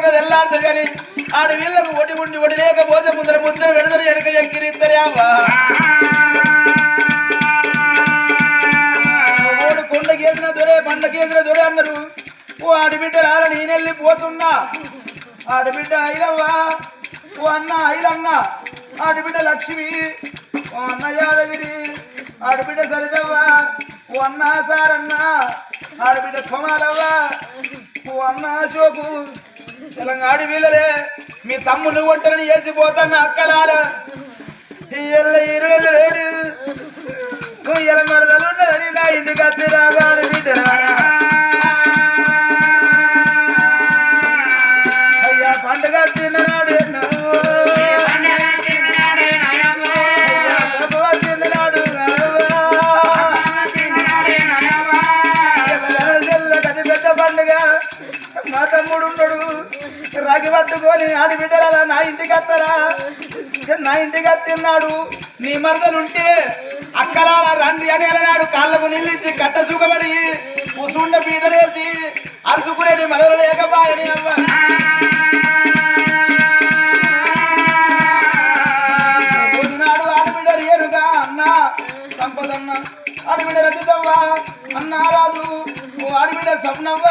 చూసుకున్నది వెళ్ళాడు కానీ ఆడ వీళ్ళకు ఒడి ఉండి ఒడి లేకపోతే ముందర ముద్ర విడుదల వెనక ఎక్కిరిద్దరే అవ్వ. ఓడు కొండకేసిన దొరే పండకేసిన దొరే అన్నారు. ఓ ఆడబిడ్డ రాల నేనెళ్ళి పోతున్నా. ఆడబిడ్డ ఐలవ్వా ఓ అన్న ఐలన్న ఆడబిడ్డ లక్ష్మి ఓ అన్న యాదగిరి. ఆడబిడ్డ సరిదవ్వా ఓ అన్న సారన్న. ఆడబిడ్డ కుమారవ్వ ఓ అన్న అశోకు. తెలంగాణ వీళ్ళలే మీ తమ్ముని ఒంటరిని వేసిపోతాను అక్కలాల. ఇరవై ఏడు ఇరవై మరదలున్నదని నా ఇంటికి అత్తి రాగాడు మీ తెలంగాణ పట్టుకొని ఆడి బిడ్డల నా ఇంటికి వస్తారా? నా ఇంటికి వస్తున్నాడు నీ మరదలుంటే అక్కలాల రండి అని వెళ్ళినాడు కాళ్ళకు నిల్లించి కట్ట చూకబడి కూసుండ పీటలేసి అరుసుకునేటి మరదలు లేకపాయని అవ్వ పొద్దునాడు ఆడబిడ్డ రేరుగా అన్న. సంపదన్న. ఆడబిడ్డ రచితవ్వ అన్న ఓ ఆడబిడ్డ సప్నవ్వ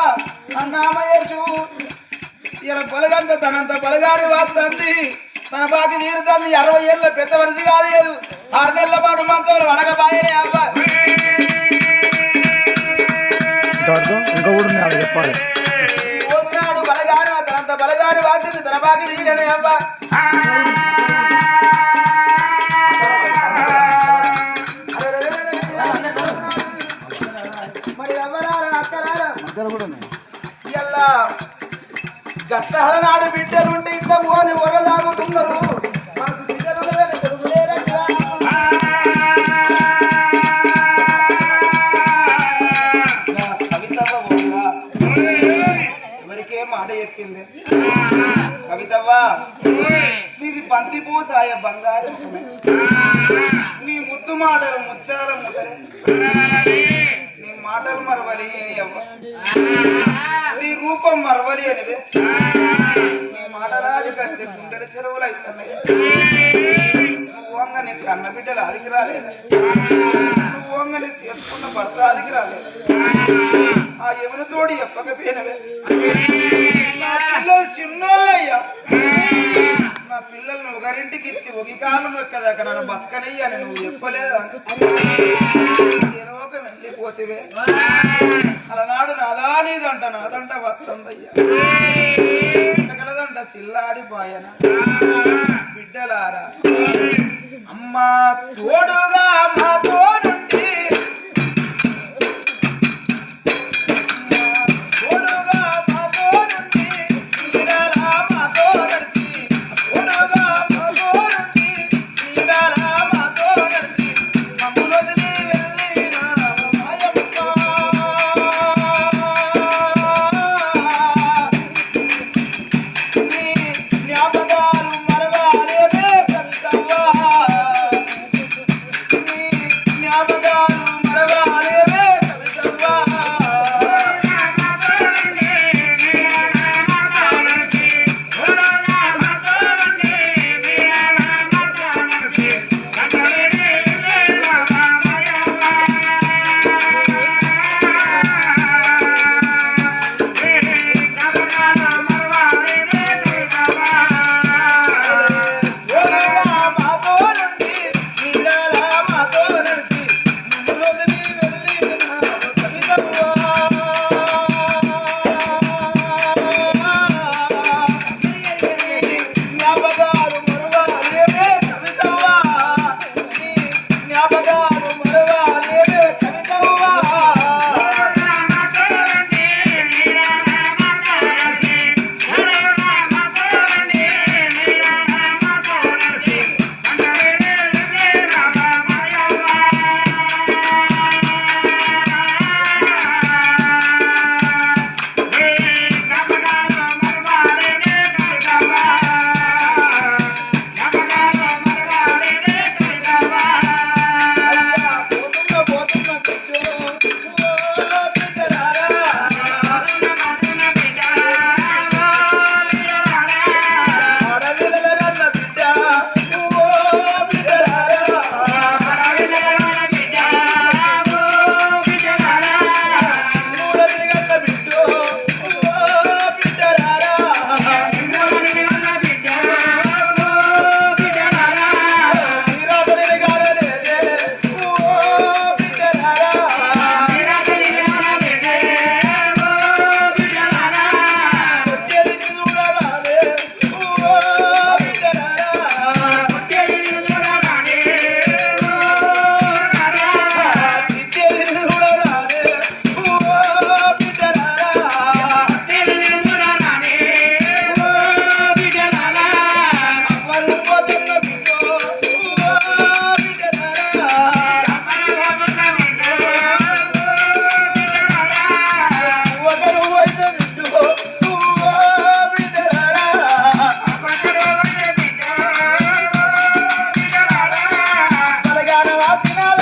అన్న ఇలా బలగంత తనంత బలగాని వస్తుంది తన బాకి తీరుతుంది అరవై ఏళ్ళ పెద్ద వరుస కాలేదు. ఆరు నెలల పాటు మంత్రులు వడగబాయనే ఇంతవరకు ఇంకా కూడా అవి చెప్పాలి. బలగాని తనంత బలగాని వాసింది తన బాకి తీరనే అవ్వ. మరి అవ్వరారా అక్కరారా కూడా ఉన్నాయి నాడు బిడ్డలుంటే ఇంట్లో పోని ఒరలాగుతున్నారు బిడ్డలు కవితవ్వ మాట చెప్పింది? కవితవ్వ నీది బంతి పూసాయ బంగారు. నీ ముద్దు మాటలు ముచ్చాల ముటలే మాటలు మరవలి అని అవ్వ నీ రూపం మరవలి అనేది. నీ మాటలాది కడితే గుండెల చెరువులు అవుతున్నాయి నువ్వు వంగ నీ కన్న బిడ్డలు అదికి రాలేదు. నువ్వు వంగ నీ చేసుకున్న భర్త అదికి రాలేదు. ఆ యమున తోడి చెప్పకపోయినవే నా పిల్లలు చిన్నోళ్ళయ్యా. నా పిల్లల్ని ఒకరింటికి ఇచ్చి ఒక కాలం ఎక్కదాకా నన్ను బతకనయ్యా అని నువ్వు చెప్పలేదా? ఏదో అలనాడు నాదా నీదంట నాదంట వస్తుందయ్యా కలదంట సిల్లాడిపోయన. బిడ్డలారా అమ్మా తోడుగా అమ్మ తోడు. தினால